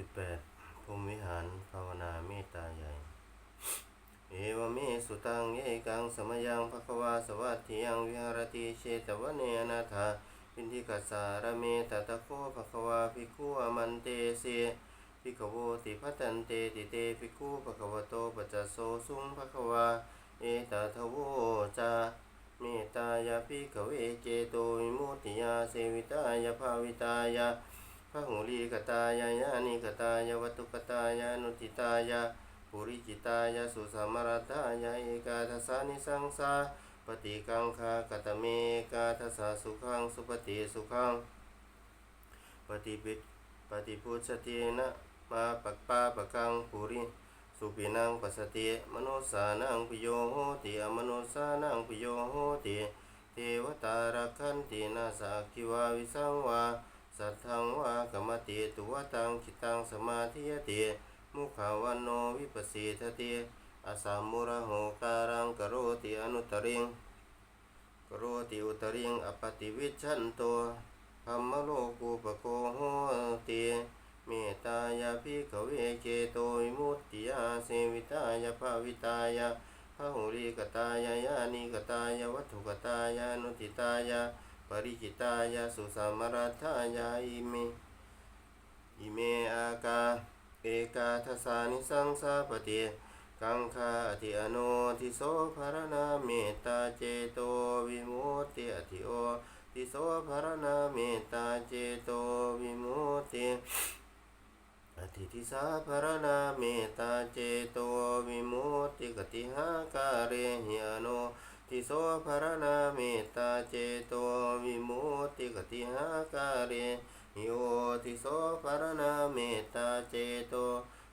สิบแปดพรหมวิหารภาวนาเมตตาใหญ่ เอวเมสุตังเยกังสมยังภควาสวัสทิยังวิหารติเชตวเนนาถาปินทิกัสสารเมตตะโคภควาภิกขุอมันเตเสภิกขโวติพัตันเตติเตภิกขุภควโตปัจจโสสุงภควา เอตทโวจาเมตตายาภิกขเวเจโตวิมุตติยาเสวิตายาภาวิตายา พระหูลีกตายายานิกตายาวัตุกตายานุติตายาปุริจิตายาสุสามรตายาเอกาทัสสานิสังสาปฏิกังคากตเมกาทัสสะสุขังสุปฏิสุขังปฏิปิปฏิพุชตินะมาปักปาปะกังปุริสุปินังปัสสติมโนสานังปิโยโหติอมโนสานังปิโยโหติเทวตารักขันตินาสักขิวาวิสังวา สัทธังวากรรมติตุวตังคิตังสมาธิยติมุขาวโนวิปัสสิทติอาสามุระโหการังกโรติอนุตริงกโรติอุตริงอปติวิชันโตธรรมโลกุปโคโหติเมตตายาภิกขเวเจโตวิมุตติยาเสวิตายาภาวิตายาพหุริกตายายานิกตายาวัตถุกตายานุติตายา ปริจิตายาสุสามรัตถายาอิเม อิเมอากา เอกาทัสานิสังสาปฏิกังคาอธิอโนทิโสภารนาเมตตาเจโตวิมุตติอธิโอทิโสภารนาเมตตาเจโตวิมุตติอธิทิสาภารนาเมตตาเจโตวิมุตติกติหาการเรหิอโน ทิโสภรนาเมตตาเจโตวิมุตติกติหาการิโอทิโสภรนาเมตตาเจโต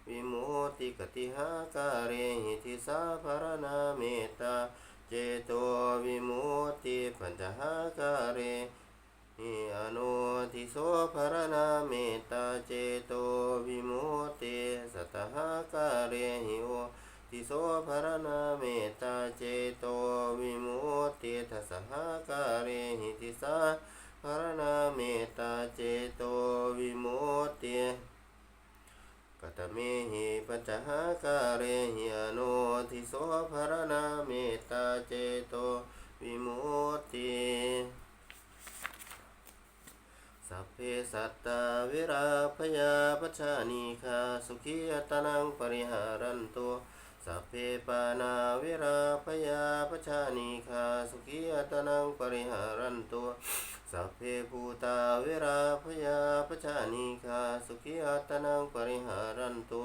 วิมุตติกติหาการเรหิทิสาภรนาเมตตาเจโตวิมุตติปัญจหาการเรหิอโนทิโสภรนาเมตตาเจโตวิมุตติสัตตหาการิโอ ทิโสภรนาเมตตาเจโตวิมุตติทัสสหการเรหิติสาภรนาเมตตาเจโตวิมุตติกตเมหิปัญจหาการเรหิอโนทิโสภรนาเมตตาเจโตวิมุตติสัพเพสัตตาวิราพยาปชานิคาสุขีอัตนังปริหารันตุ สัพเพปานาเวราพยาปชานิคาสุขีอัตนังปริหารันตุสัพเพภูตาเวราพยาปชานิคาสุขีอัตนังปริหารันตุ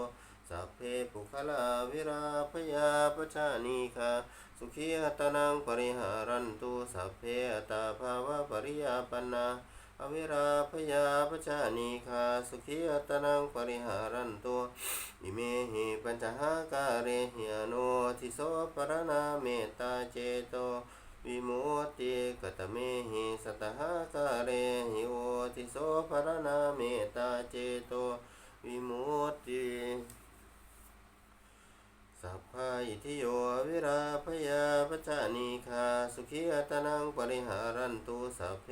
สัพเพปุคลาเวราพยาปชานิคาสุขีอัตนังปริหารันตุสัพเพอัตตาภาวะปริยาปนาอวิราพยาปชานิคาสุขีอัตนังปริหารันตุอิเมหิปัญจหาการ เรหิอโนทิโสปรณาเมตตาเจโตวิโมติกตเมหิสัตหาการเรหิโอทิโสปรณาเมตตาเจโตวิโมตติสัพพาอิทิโยวิราพยาปจานิคาสุขีอัตนังปริหารันตุสัพเพ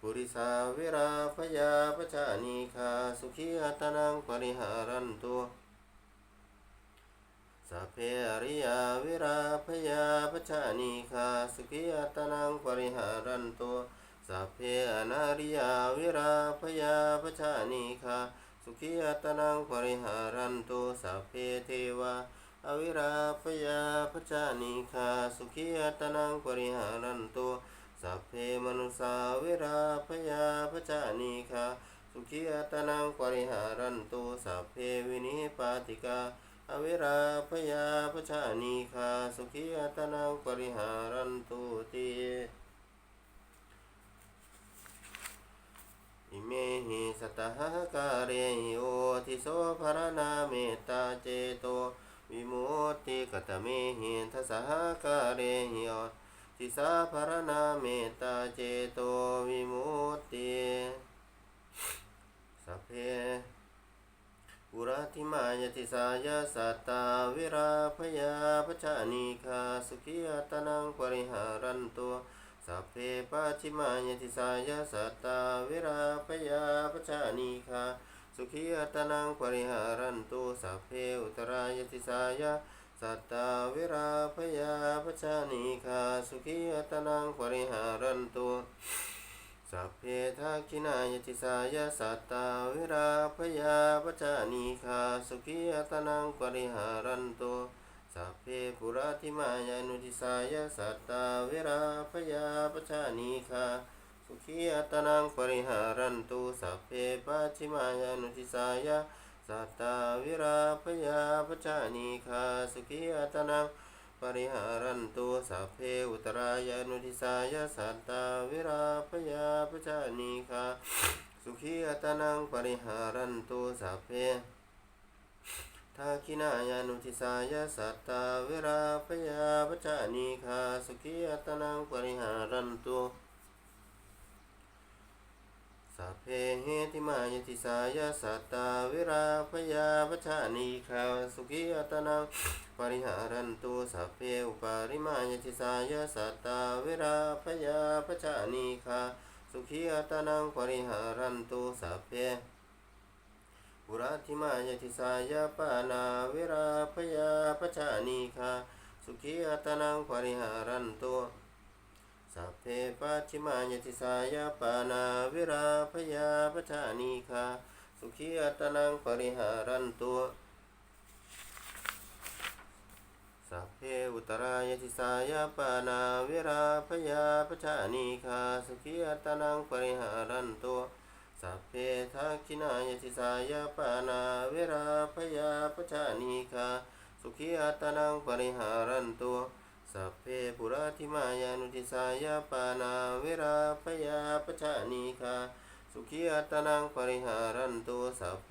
ปุริสาวิราพยาปจานิคาสุขีอัตนังปริหารันตุ สัพเพอริยาวิราพยาปจานิคาสุขีอัตนังปริหารันตุสัพเพอนาริยาวิราพยาปจานิคาสุขีอัตนังปริหารันตุสัพเพเทวาอวิราปยาปจานิคาสุขีอัตนังปริหารันตุสัพเพมนุสาวิราปยาปจานิคาสุขีอัตนังปริหารันตุสัพเพวินิปาติกา อวิราปยาปจานิคาสุขีอัตนังปริหารันตุติอิเมหิสัตหะการิโอทิโสภารนาเมตตาเจโตวิมุตติกตเมหิทัสสหการิโอทิสาภารนาเมตตาเจโตวิมุตติสัพเพ ปุราธิมายติสายาสัตตาวิราพยาปชานิคาสุขีอัตนังปริหารันตุสัพเพปัจฉิมายติสายาสัตตาวิราพยาปชานิคาสุขีอัตนังปริหารันตุสัพเพอุตรายติสายะสัตตาวิราพยาปชานิคาสุขีอัตนังปริหารันตุ สัพเพทักขินายติสายสัตตาวิราพยาปจานิคาสุขีอัตนังปริหารันโตสัพเพปุราธิมายานุติสายสัตตาวิราพยาปจานิคาสุขีอัตนังปริหารันโตสัพเพปัจิมายานุติสายสัตตาวิราพยาปจานิคาสุขีอัตนัง ริหารันตุสัพเพอุตรายานุทิสายาสัตตาวิราปยาปจานีคาสุขีอัตนังปริหารันตุสัพเพทักขินายานุทิสายาสัตตาวิราปยาปจานีคาสุขีอัตนังปริหารันตุ สัพเพเหติมายติสายาสัตตาวิราพยาปชานิคาสุขีอัตนังปริหารันตุสัพเพอุปาริมายติสายาสัตตาวิราพยาปชานิคาสุขีอัตนังปริหารันตุสัพเพปุราธิมายติสายาปานาวิราพยาปชานิคาสุขีอัตนังปริหารันตุ สัพเพปัจิมายติสายาปานาวิราพยาปชานิคาสุขีอัตนังปริหารันตุสัพเพอุตรายติสายาปานาวิราพยาปชานิคาสุขีอัตนังปริหารันตุสัพเพทักขินายติสายาปานาวิราพยาปชานิคาสุขีอัตนังปริหารันตุ สัพเพปุราธิมายานุทิสายาปานาเวราพยาปชานิคาสุขีอัตนังปริหารันตุสัพเพ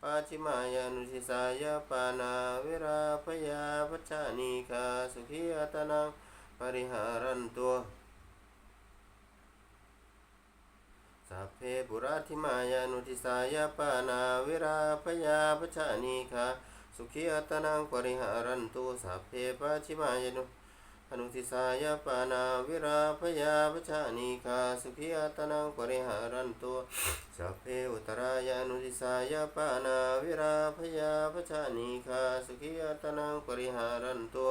ปัจฉิมายานุทิสายาปานาเวราพยาปชานิคาสุขีอัตนังปริหารันตุสัพเพปุราธิมายานุทิสายาปานาเวราพยาปชานิคาสุขีอัตนังปริหารันตุสัพเพปัจฉิมายานุ อนุทิสายปานาวิราพยาปชานิคาสุขีอัตนังปริหารันตุสัพเพอุตรายานุทิสายปานาวิราพยาปชานิคาสุขีอัตนังปริหารันตุ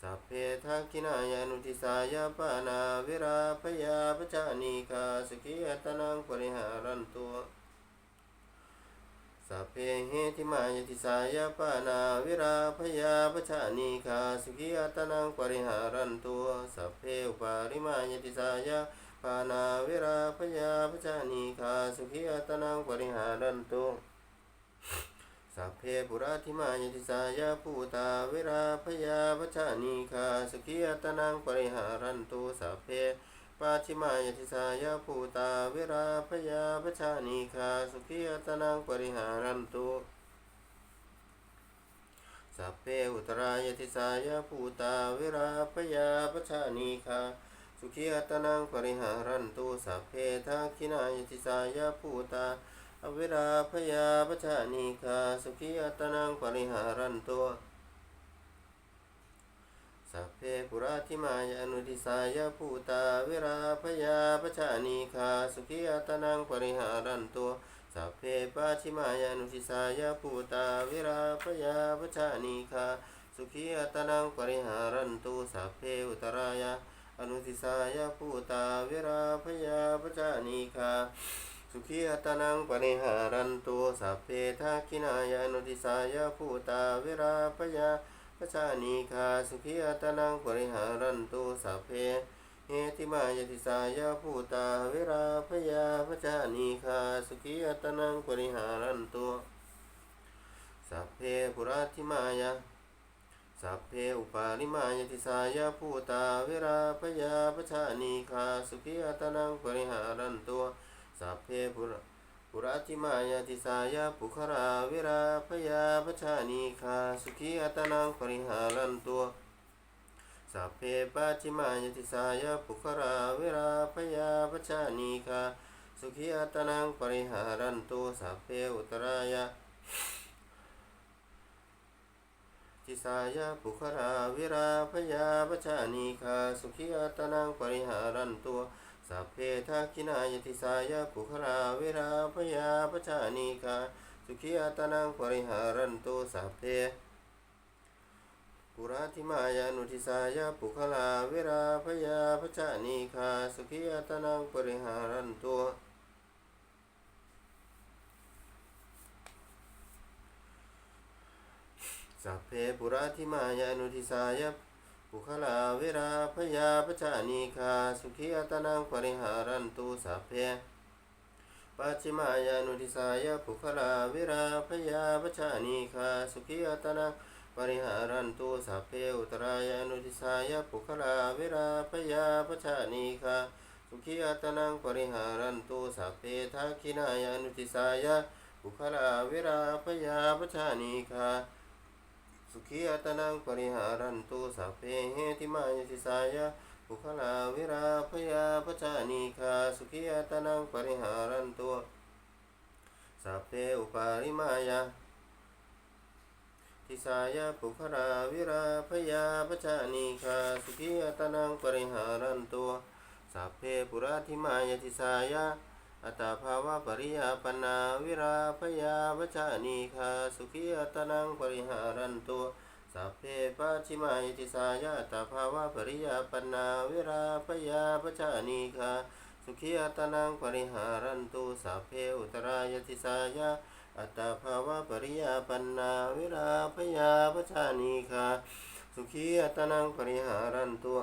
สัพเพทักขินายานุทิสายปานาวิราพยาปชานิคาสุขีอัตนังปริหารันตุ สัพเพเหติมายติสายาปานาวิราพยาปชานิคาสุขีอัตนังปริหารันตุสัพเพอุปาริมายติสายาปานาวิราพยาปชานิคาสุขีอัตนังปริหารันตุสัพเพปุราธิมายติสายาภูตาวิราพยาปชานิคาสุขีอัตนังปริหารันตุสัพเพ ปัจฉิมายติสายาภูตาวิราพยาปชานิคาสุขีอัตนังปริหารันตุสัพเพอุตรายติสายาภูตาวิราพยาปชานิคาสุขีอัตนังปริหารันตุสัพเพทักขินายติสายาภูตาอวิราพยาปชานิคาสุขีอัตนังปริหารันตุ สัพเพปุราธิมายานุทิสายาภูตาเวราพยาปชานิคาสุขีอัตนังปริหารันตุสัพเพปัจฉิมายานุทิสายาภูตาวิราพยาปชานิคาสุขีอัตนังปริหารันตุสัพเพอุตรายาอนุทิสายาภูตาวิราพยาปชานิคาสุขีอัตนังปริหารันตุสัพเพทักขินายานุทิสายาภูตาวิราพยา ปชานิคาสุขีอัตนังปริหารันตุสัพเพเหติมายติสายาภูตาเวราพยาปชานิคาสุขีอัตนังปริหารันตุสัพเพปุราธิมายาสัพเพอุปาลิมายติสายาภูตาเวราพยาปชานิคาสุขีอัตนังปริหารันตุสัพเพปุระ ปุราธิมายาติสายาปุคราวิราพยาปชานิคาสุขีอัตนังปริหารันตุสัพเพปัจิมายติสายาปุคราวิราพยาปชานิคาสุขีอัตนังปริหารันตุสัพเพอุตรายาติสายาปุคราวิราพยาปชานิคาสุขีอัตนังปริหารันตุ สัพเพทักขินายติสายะปุคลาเวราพยาปชานิกาสุขีอัตนังปริหารันตุสัพเพปุราธิมายานุทิสายะปุคลาเวราพยาปชานิกาสุขีอัตนังปริหารันตุสัพเพปุราธิมายานุทิสายะ ปุคลาเวราพยาปชานิคาสุขีอัตนังปริหารันตุสัพเพปัจฉิมายานุทิสายะปุคลาเวราพยาปชานิคาสุขีอัตนังปริหารันตุสัพเพอุตรายานุทิสายะปุคลาเวราพยาปชานิคาสุขีอัตนังปริหารันตุสัพเพทักขินายานุทิสายะปุคลาเวราพยาปชานิคา สุขีอัตนังปริหารันตุสัพเพเหติมายติสายะปุคลาวิราพยาปจานิคาสุขีอัตนังปริหารันตุสัพเพอุปาริมายาทิสายะปุคลาวิราพยาปจานิคาสุขีอัตนังปริหารันตุสัพเพปุราธิมายติสายะ อัตาภาวะปริยาปนาวิราพยาวจานิคาสุขีอัตนังปริหารันตุสัพเพปัจฉิมายติสายาอัตาภาวะปริยาปนาวิราพยาวจานิคาสุขีอัตนังปริหารันตุสัพเพอุตรายติสายาอัตาภาวะปริยาปนาวิราพยาวจานิคาสุขีอัตนังปริหารันตุ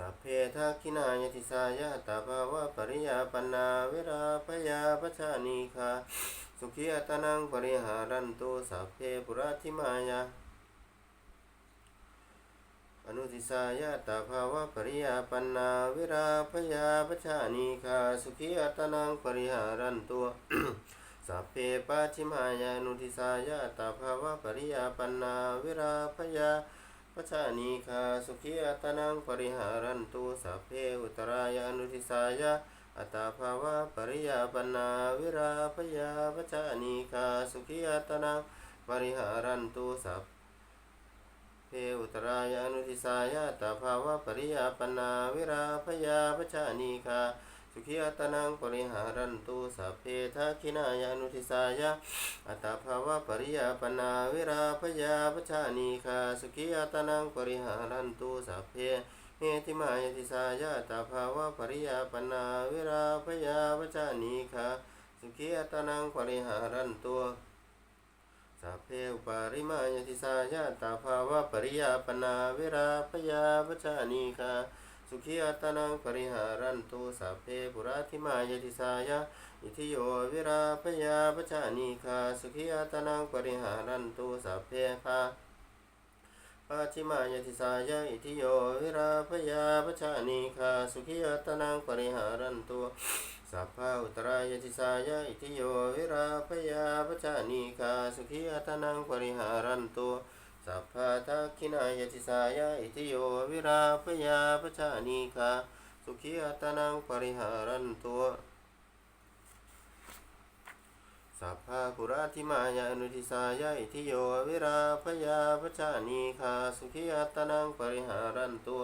สัพเพทักขินายติสายะตาภาวะปริยาปนาเวราพยาปชานิคาสุขีอัตนังปริหารันตุสัพเพปุราธิมายาอนุติสายะตาภาวะปริยาปนาเวราพยาปชานิคาสุขีอัตนังปริหารันตุสัพเพปัจิมายานุทิสายะตาภาวะปริยาปนาเวราพยา ปชานิคาสุขีอัตนังปริหารันตุสัพเพอุตรายานุทิสายะอัตาภาวะปริยาปนาวิราพยาปชานิคาสุขีอัตนังปริหารันตุสัพเพอุตรายานุทิสายะอัตาภาวะปริยาปนาวิราพยาปชานิคา สุขีอัตนังปริหารันตุสัพเพทักขินายานุทิสายะอัตาภาวะปริยาปนาวิราพยาปชานิคาสุขีอัตนังปริหารันตุสัพเพเฮติมายติสายะตาภาวะปริยาปนาวิราพยาปชานิคาสุขีอัตนังปริหารันตุสัพเพอุปาริมายติสายะตาภาวะปริยาปนาวิราพยาปชานิคา สุขีอัตนังปริหารันตุสัพเพปุราธิมายติสายะอิทิโยวิราพยาปชานิคาสุขีอัตนังปริหารันตุสัพเพคาปัจฉิมายติสายะอิทิโยวิราพยาปชานิคาสุขีอัตนังปริหารันตุสัพพะอุตรายติสายะอิทิโยวิราพยาปชานิคาสุขีอัตนังปริหารันตุ สัพพะทักขินายติสายะอิทิโยวิราพยาปชานิคาสุขีอัตนังปริหารันตุสัพพะปุราธิมายาอนุทิสายะอิทิโยวิราพยาปชานิคาสุขีอัตนังปริหารันตุ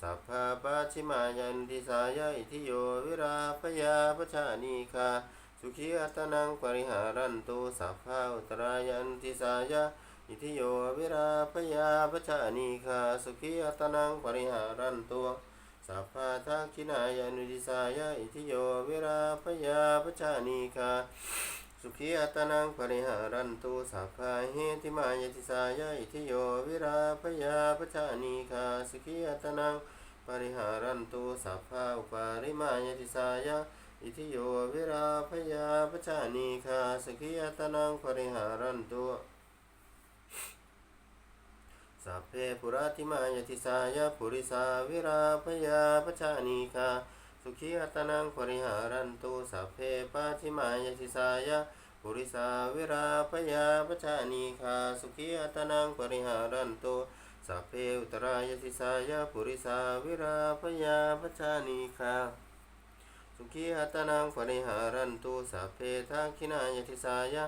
สัพพะปัจฉิมายาอนุทิสายะอิทิโยวิราพยาปชานิคาสุขีอัตนังปริหารันตุสัพพะอุตรายาอนุทิสายะ อิทิโยวิราพยาปชานิคาสุขีอัตนังปริหารันตุสัพพะทักขินายานุทิสายะอิทิโยวิราพยาปชานิคาสุขีอัตนังปริหารันตุสัพพะเหติมายติสายะอิทิโยวิราพยาปชานิคาสุขีอัตนังปริหารันตุสัพพะอุปาริมายติสายะอิทิโยวิราพยาปชานิคาสุขีอัตนังปริหารันตุ สัพเพปุราธิมายติสายะปุริสาวิราพยาปชานิคาสุขีอัตนังปริหารันตุสัพเพปัจฉิมายติสายะปุริสาวิราพยาปชานิคาสุขีอัตนังปริหารันตุสัพเพอุตรายติสายะปุริสาวิราพยาปชานิคา สุขีอัตนังปริหารันตุสัพเพทักขินายติสายะ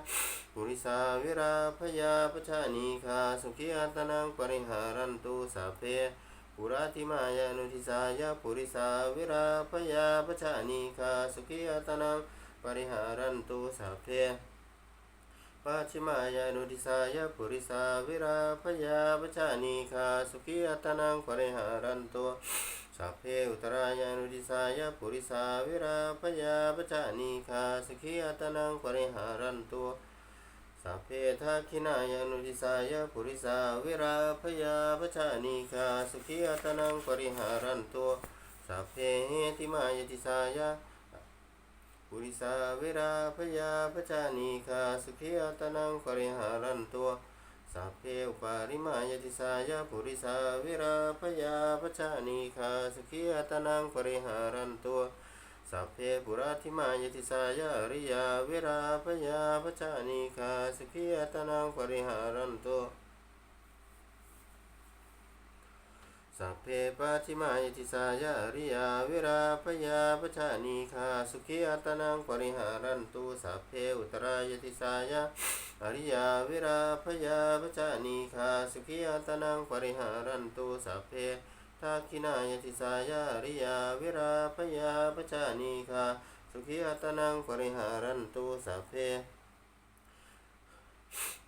ปุริสาวิราพยาปชานิคาสุขีอัตนังปริหารันตุสัพเพปปุราติมายานุทิสายะปุริสาวิราพยาปชานิคาสุขีอัตนังปริหารันตุสัพเพ ปัจฉิมายานุทิสายะปุริสาวิราพยาปชานิคาสุขีอัตนังปริหารันตุสัพเพอุตรายานุทิสายะปุริสาวิราพยาปชานิคาสุขีอัตนังปริหารันตุสัพเพทักขินายานุทิสายะปุริสาวิราพยาปชานิคาสุขีอัตนังปริหารันตุสัพเพเหติมายติสายะ ปุริสาวิราพยาปจานิคาสุขีอัตนังปริหารันตัวสัพเพอุปาริมายติสายาปุริสาวิราพยาปจานิคาสุขีอัตนังปริหารันตัวสัพเพปุราธิมายติสายาริยาวิราพยาปจานิคาสุขีอัตนังปริหารันตัว สัพเพปัจฉิมายติสายาอริยาวิราพยาปชานีคาสุขีอัตนังปริหารันตุสัพเพอุตรายติสายาอริยาวิราพยาปชานีคาสุขีอัตนังปริหารันตุสัพเพทักขินายติสายาอริยาวิราพยาปชานีคาสุขีอัตนังปริหารันตุสัพเพ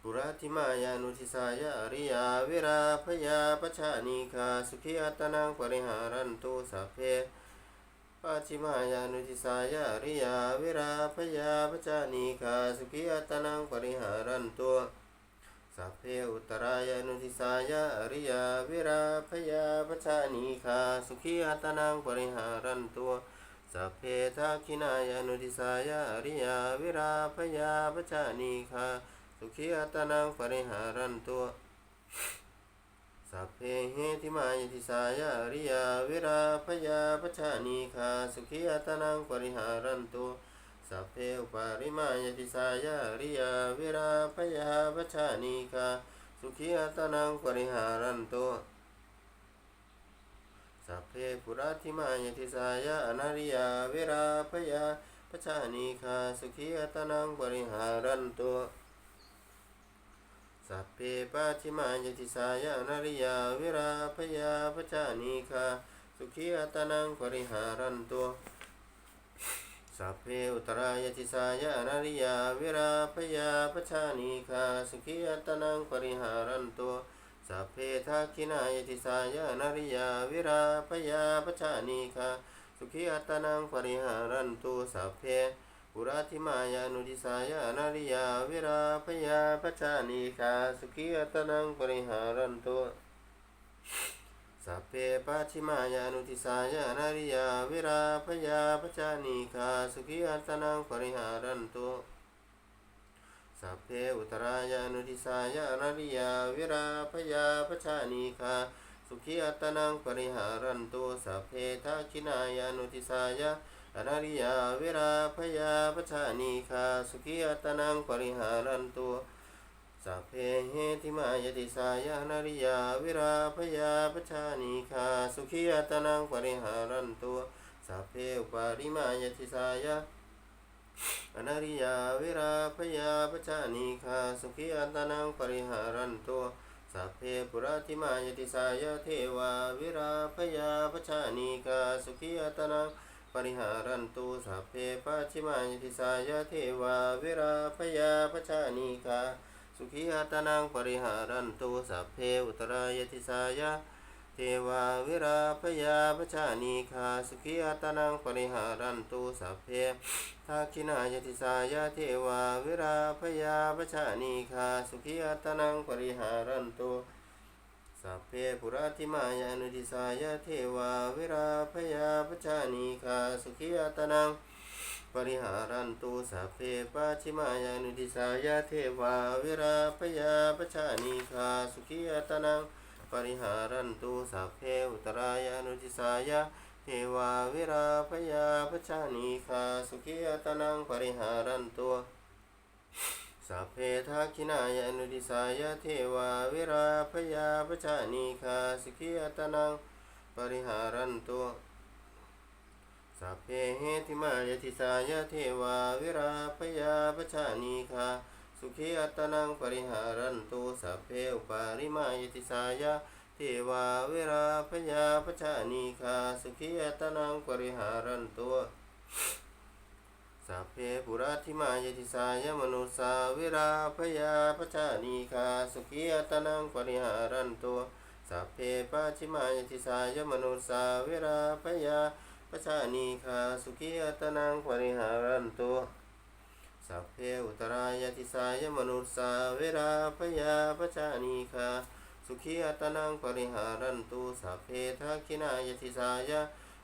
ปุราธิมายานุทิสายาอริยาวิราพยาปชานิคาสุขีอัตนังปริหารันตุสัพเพปัจฉิมายานุทิสายาอริยาวิราพยาปชานิคาสุขีอัตนังปริหารันตุสัพเพอุตรายานุทิสายาอริยาวิราพยาปชานิคาสุขีอัตนังปริหารันตุสัพเพทักขินายานุทิสายาอริยาวิราพยาปชานิคา สุขีอัตนังปริหารันตุสัพเพเหติมายติสายาริยาวิราพยาปชานีคาสุขีอัตนังปริหารันตุสัพเพอุปาริมายติสายาริยาวิราพยาปชานีคาสุขีอัตนังปริหารันตุสัพเพปุราธิมายติสายาอนาริยาวิราพยาปชานีคาสุขีอัตนังปริหารันตุ สัพเพปัจฉิมายติสายานาริยาวิราพยาปจานิคาสุขีอัตนังปริหารันตุสัพเพอุตรายติสายานาริยาวิราพยาปจานิคาสุขีอัตนังปริหารันตุสัพเพทักขินายติสายานาริยาวิราพยาปจานิคาสุขีอัตนังปริหารันตุสัพเพ ปุราธิมายานุทิสายานาริยาวิราพยาปชานิคาสุขีอัตนังปริหารันตุสัพเพปัจฉิมายานุทิสายานาริยาวิราพยาปชานิคาสุขีอัตนังปริหารันตุสัพเพอุตรายานุทิสายานาริยาวิราพยาปชานิคาสุขีอัตนังปริหารันตุสัพเพทักขินายานุทิสายา อนาริยาเวราพยาปชานิคาสุขีอัตนังปริหารันตุสัพเพเหติมายติสายานาริยาเวราพยาปชานิคาสุขีอัตนังปริหารันตุสัพเพอุปาริมายติสายาอนาริยาเวราพยาปชานิคาสุขีอัตนังปริหารันตุสัพเพปุราธิมายติสายาเทวาเวิราพยาปชานิคาสุขีอัตนังป ริหารันตุสัพเพปัจฉิมายติสายาเทวาวิราพยาปชานิคาสุขีอัตนังปริหารันตุสัพเพอุตรายติสายาเทวาวิราพยาปชานิคาสุขีอัตนังปริหารันตุสัพเพทักขินายติสายาเทวาวิราพยาปชานิคาสุขีอัตนังปริหารันตุ สัพเพปุราธิมายานุทิสายาเทวาวิราพยาปชานิคาสุขีอัตนังปริหารันตุสัพเพปัจฉิมายานุทิสายาเทวาวิราพยาปชานิคาสุขีอัตนังปริหารันตุสัพเพอุตรายานุทิสายาเทวาวิราพยาปชานิคาสุขีอัตนังปริหารันตุ สัพเพทักขินายานุทิสายเทวาวิราพยาปชานิคาสิกิอัตนังปริหารันตุสัพเพเหติมายติสายเทวาวิราพยาปชานิคาสุขีอัตนังปริหารันตุสัพเพอุปาริมายติสายเทเทวาเวราพยาปชานีคาสุขีอัตนังปริหารันตัว สัพเพปุราธิมายติสายมนุสสาวิราพยาปชานีคาสุขีอัตนังปริหารันตัวสัพเพปัจิมายติสายมนุสสาวิราพยาปชานีคาสุขีอัตนังปริหารันตัวสัพเพอุตรายติสายมนุสสาวิราพยาปชานีคาสุขีอัตนังปริหารันตุสัพเพทักขินายติสาย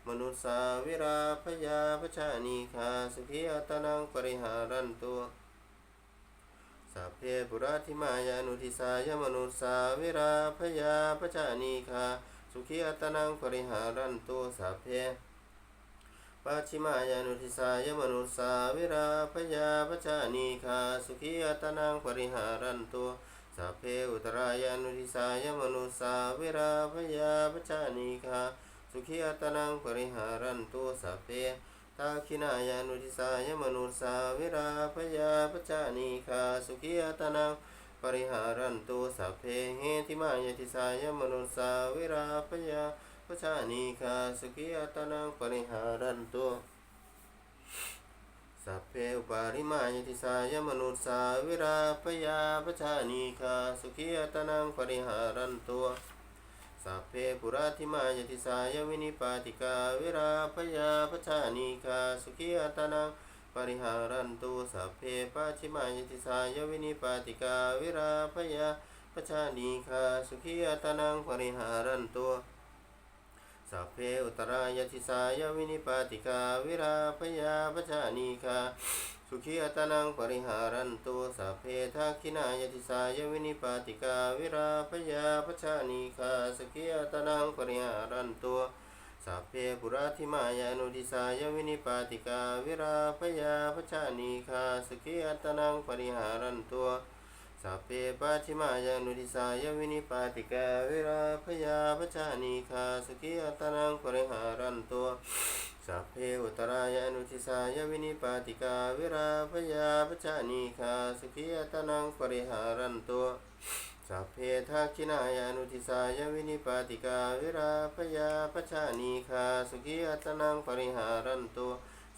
มนุสสาวิราพยาปชานีคาสุขีอัตนังปริหารันตุสัพเพปุราธิมายานุทิสายมนุสสาวิราพยาปชานีคาสุขีอัตนังปริหารันตุสัพเพปัจฉิมายานุทิสายมนุสสาวิราพยาปชานีคาสุขีอัตนังปริหารันตุสัพเพอุตรายานุทิสายมนุสสาวิราพยาปชานีคา สุขีอัตนังปริหารันตุสัพเพตาคินายานุทิสายมนุสาวิราพยาปจานีคาสุขีอัตนังปริหารันตุสัพเพเหติมายติสายมนุสาวิราพยาปจานีคาสุขีอัตนังปริหารันตุสัพเพอุปาริมายติสายมนุสสาวิราพยาปจานีคาสุขีอัตนังปริหารันตุ สัพเพปุราธิมายติสายวินิปาติกาวิราพยาปชานีคาสุขีอัตนังปริหารันตุสัพเพปัจฉิมายติสายวินิปาติกาวิราพยาปชานีคาสุขีอัตนังปริหารันตุสัพเพอุตรายติสายวินิปาติกาวิราพยาปชานีคา สุขีอัตนังปริหารันตุสัพเพทักขินายติสายวินิปาติกาวิราพยาปชานีคาสุขีอัตนังปริหารันตุสัพเพปุราธิมายานุทิสายวินิปาติกาวิราพยาปชานีคาสุขีอัตนังปริหารันตุสัพเพปัจฉิมายานุทิสายวินิปาติกาวิราพยาปชานีคาสุขีอัตนังปริหารันตุ สัพเพอุตรายานุทิสายวินิปาติกาวิราพยาปชานีคาสุขีอัตนังปริหารันตุสัพเพทักขินายานุทิสายวินิปาติกาวิราพยาปชานีคาสุขีอัตนังปริหารันตุ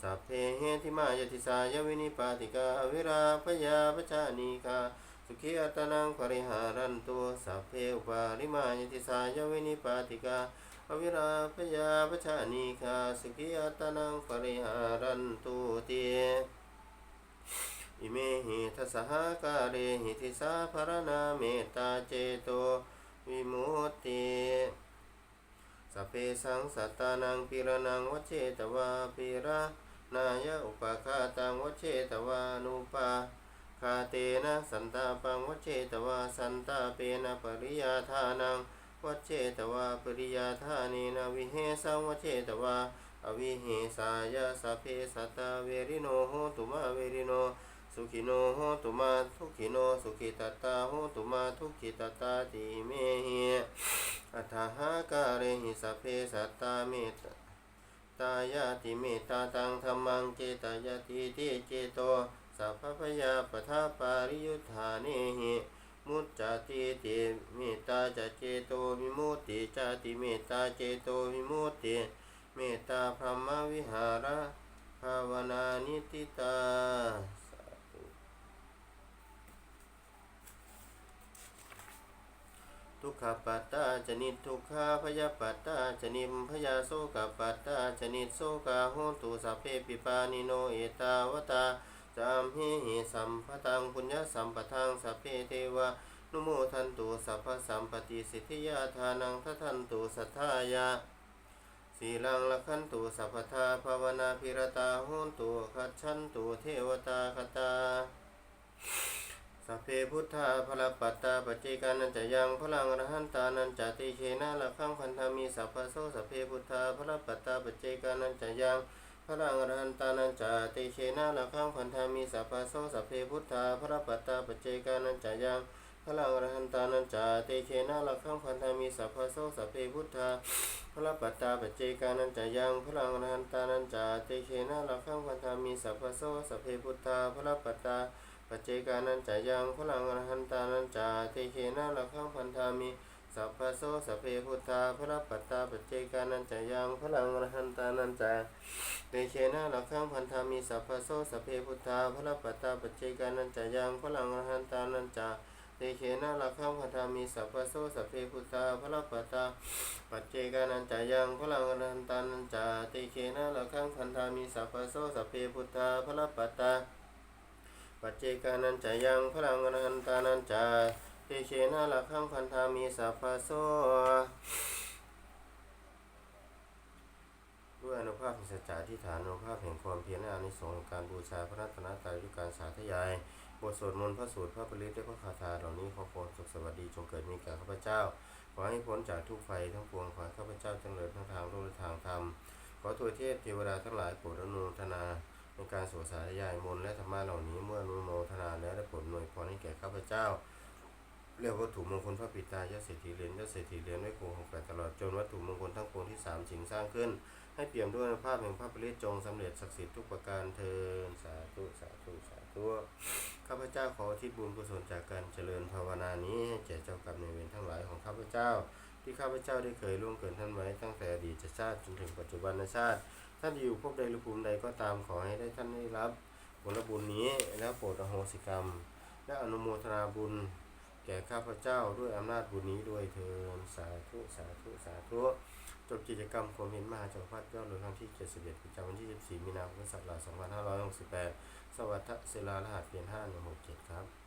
สัพเพเหติมายติสายวินิปาติกาวิราพยาปชานีคาสุขีอัตนังปริหารันตุสัพเพอุปาริมายติสายวินิปาติกา อวิราพยาปชานีคาสุขิอัตนังปริหารันตุเตอิเมหิทัสสหกาเรหิทิสาภรณาเมตตาเจโตวิมุตติสเพสังสัตตานังปิรนังวเชตวาปิระนายอุปคาตังวเชตวานุปาคาเตนะสันตาปังวเชตวาสันตาเปนะปริยาทานัง วัจเจตวาปริยาธานีนาวิเหสังวัจเจตวาอวิเหสายาสเพสัตเวริโนโหตุมาเวริโน สุขิโนโหตุมาทุขิโนสุขิตตาโหตุมาทุขิตตาติเมหิอัฏฐหาการหิสเพสัตตาเมตตายาติเมตตาตังธรรมังเจตายาติเตเจโตสัพพยาปทาปาริยุทธาเนหิ มุจจติติมตตาจเจโตวิมุตติจติเมตตาเจโตวิมุตติเมตตาพรหมวิหาระภาวนานิติตาทุกขปัตตาจนิทุกขาพยาปัตตาจนิมพยาโสกปัตตาจนิโสกาโหตุสัพเพปิปานิโนเอตาวตา จามหิหิสัมปตังปุญญสัมปทังสัพเพเทวานุโมทันตุสัพพสัมปติสิทธิยาทานังทัทันตุสัทธายาสีลังละขันตุสัพพทาภาวนาพิรตาโหนตุขัดชันตุเทวตาคตาสัพเพพุทธาพลปัตตาปจเจกานันจะยังพลังรหันตานันจติเชนะละขังพันธามีสัพพโสสัพเพพุทธาพลปัตตาปจเจกานันจะยัง พลังอรันตานันจะติเชนะละขังพันธามีสัพพะโสสัพเพพุทธาพลปัตตาปเจกานันจะยังพลังอรหันตานันจะติเชนะละขังพันธามีสัพพะโสสัพเพพุทธาพระปัตตาปัจเจกานันจะยังพลังอรหันตานันจะเตเชนะละขังพันธามีสัพพะโสสัพเพพุทธาพระปัตตาปัจเจกานันจะยังพลังอรหันตานันจะเตเชนะละขังพันธามี สัพพะโสสัพเพพุทธาพระปัตตาปัจเจกานันจะยังพลังรหันตานันจะเตเชนะลักขังพันธามีสัพพะโสสัพเพพุทธาพระปัตตาปัจเจกานันจะยังพลังรหันตานันจะเตเชนะลักขังพันธามีสัพพะโสสัพเพพุทธาพระปัตตาปัจเจกานันจะยังพลังรหันตานันจะเตเชนะลักขังพันธามีสัพพะโสสัพเพพุทธาพระปัตตาปัจเจกานันจะยังพลังรหันตานันจา ตเชนะลักขังพันธามีสัพพะโสด้วยอนุภาพแห่งสัจจะที่ฐานอนุภาพแห่งความเพียรและอานิสงส์การบูชาพระรัตนตรัยด้วยการสาธยายบทสวดมนต์พระสูตรพระปริตและพระคาถาเหล่านี้ขอความสุขสวัสดีจงเกิดมีแก่ข้าพเจ้า ขอให้พ้นจากทุกไฟทั้งปวงขอให้ข้าพเจ้าจงเจริญทั้งทางโลกและทางธรรมขอตัวเทพเทวดาทั้งหลายโปรดอนุโมทนาในการสวดสาธยายมนต์และธรรมะเหล่านี้เมื่ออนุโมทนาแล้วได้ผลหน่วยพรให้แก่ข้าพเจ้า เรียกวัตถุมงคลพระปิตายะเศรษฐีเรียนยะเศรษฐีเรียนไว้คงของแปดตลอดจนวัตถุมงคลทั้งปวงที่สามสิ่งสร้างขึ้น ให้เปี่ยมด้วยภาพแห่งพระปริศจงสำเร็จศักดิ์สิทธิ์ทุกประการเทินสาธุสาธุสาธุข้าพเจ้าขอที่บุญกุศลจากการเจริญภาวนานี้แก่เจ้ากรรมนายเวรทั้งหลายของข้าพเจ้า ที่ข้าพเจ้าได้เคยล่วงเกินท่านไว้ตั้งแต่อดีตชาติจนถึงปัจจุบันชาติ ท่านอยู่ภพใดหรือภูมิใดก็ตามขอให้ได้ท่านได้รับผลบุญนี้แล้วโปรดอโหสิกรรม และอนุโมทนาบุญ แก่ข้าพเจ้าด้วยอำนาจบุญนี้ด้วยเถิดสาธุสาธุสาธุจบกิจกรรมความเห็นมหาจักรพรรดิยอดเรือครั้งที่ 71ประจำวันที่ 14 มีนาคมพุทธศักราช2568 สวัสดิ์ศิลารหัสเปลี่ยน5167 ครับ